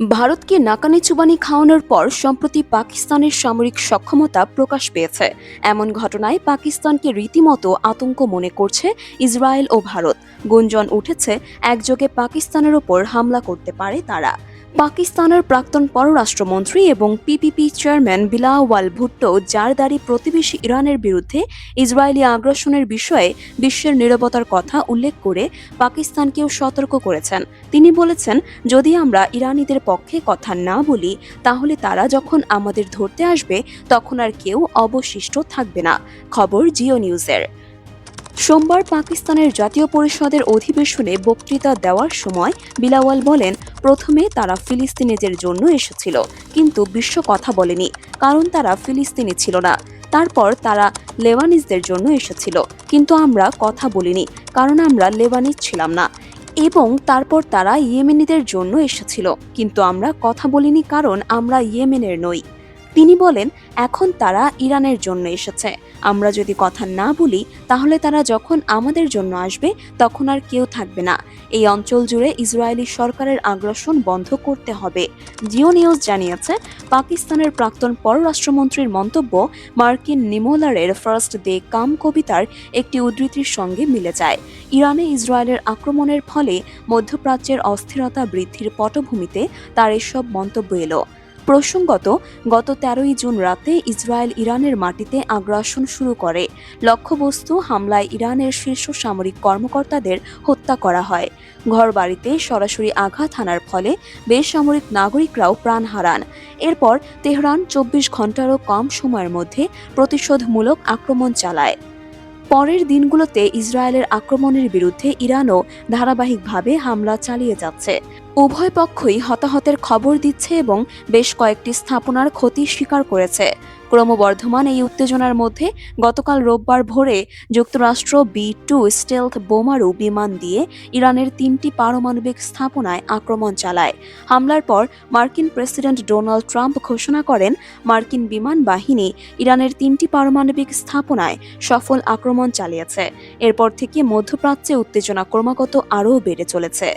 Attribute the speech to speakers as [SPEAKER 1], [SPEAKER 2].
[SPEAKER 1] ভারতকে নাকানি চুবানি খাওয়ানোর পর সম্প্রতি পাকিস্তানের সামরিক সক্ষমতা প্রকাশ পেয়েছে। এমন ঘটনায় পাকিস্তানকে রীতিমতো আতঙ্ক মনে করছে ইসরায়েল ও ভারত। গুঞ্জন উঠেছে, একযোগে পাকিস্তানের ওপর হামলা করতে পারে তারা। পাকিস্তানের প্রাক্তন পররাষ্ট্রমন্ত্রী এবং পিপিপি চেয়ারম্যান বিলাওয়াল ভুট্টো জারদারি প্রতিবেশী ইরানের বিরুদ্ধে ইসরায়েলি আগ্রাসনের বিষয়ে বিশ্বের নিরবতার কথা উল্লেখ করে পাকিস্তানকেও সতর্ক করেছেন। তিনি বলেছেন, যদি আমরা ইরানিদের পক্ষে কথা না বলি, তাহলে তারা যখন আমাদের ধরতে আসবে, তখন আর কেউ অবশিষ্ট থাকবে না। খবর জিও নিউজের। সোমবার পাকিস্তানের জাতীয় পরিষদের অধিবেশনে বক্তৃতা দেওয়ার সময় বিলাওয়াল বলেন, প্রথমে তারা ফিলিস্তিনিদের জন্য এসেছিল, কিন্তু বিশ্ব কথা বলেনি, কারণ তারা ফিলিস্তিনি ছিল না। তারপর তারা লেবানিজদের জন্য এসেছিল, কিন্তু আমরা কথা বলিনি, কারণ আমরা লেবানিজ ছিলাম না। এবং তারপর তারা ইয়েমেনিদের জন্য এসেছিল, কিন্তু আমরা কথা বলিনি কারণ আমরা ইয়েমেনের নই। তিনি বলেন, এখন তারা ইরানের জন্য এসেছে। আমরা যদি কথা না বলি, তাহলে তারা যখন আমাদের জন্য আসবে, তখন আর কেউ থাকবে না। এই অঞ্চল জুড়ে ইসরায়েলি সরকারের আগ্রাসন বন্ধ করতে হবে। জিও নিউজ জানিয়েছে, পাকিস্তানের প্রাক্তন পররাষ্ট্রমন্ত্রীর মন্তব্য মার্কিন নিমোলারের ফার্স্ট দে কাম কবিতার একটি উদ্ধৃতির সঙ্গে মিলে যায়। ইরানে ইসরায়েলের আক্রমণের ফলে মধ্যপ্রাচ্যের অস্থিরতা বৃদ্ধির পটভূমিতে তার এসব মন্তব্য এলো। প্রসঙ্গত, গত তেরোই জুন রাতে ইসরায়েল ইরানের মাটিতে আগ্রাসন শুরু করে। লক্ষ্যবস্তু হামলায় ইরানের শীর্ষ সামরিক কর্মকর্তাদের হত্যা করা হয়। ঘরবাড়িতে সরাসরি আঘাত হানার ফলে বেসামরিক নাগরিকরাও প্রাণ হারান। এরপর তেহরান চব্বিশ ঘন্টারও কম সময়ের মধ্যে প্রতিশোধমূলক আক্রমণ চালায়। পরের দিনগুলোতে ইসরায়েলের আক্রমণের বিরুদ্ধে ইরানও ধারাবাহিকভাবে হামলা চালিয়ে যাচ্ছে। উভয় পক্ষই হতাহতের খবর দিচ্ছে এবং বেশ কয়েকটি স্থাপনার ক্ষতি স্বীকার করেছে। ক্রমবর্ধমান এই উত্তেজনার মধ্যে গতকাল রোববার ভোরে যুক্তরাষ্ট্র বি টু স্টেলথ বোমারু বিমান দিয়ে ইরানের তিনটি পারমাণবিক স্থাপনায় আক্রমণ চালায়। হামলার পর মার্কিন প্রেসিডেন্ট ডোনাল্ড ট্রাম্প ঘোষণা করেন, মার্কিন বিমান বাহিনী ইরানের তিনটি পারমাণবিক স্থাপনায় সফল আক্রমণ চালিয়েছে। এরপর থেকে মধ্যপ্রাচ্যে উত্তেজনা ক্রমাগত আরও বেড়ে চলেছে।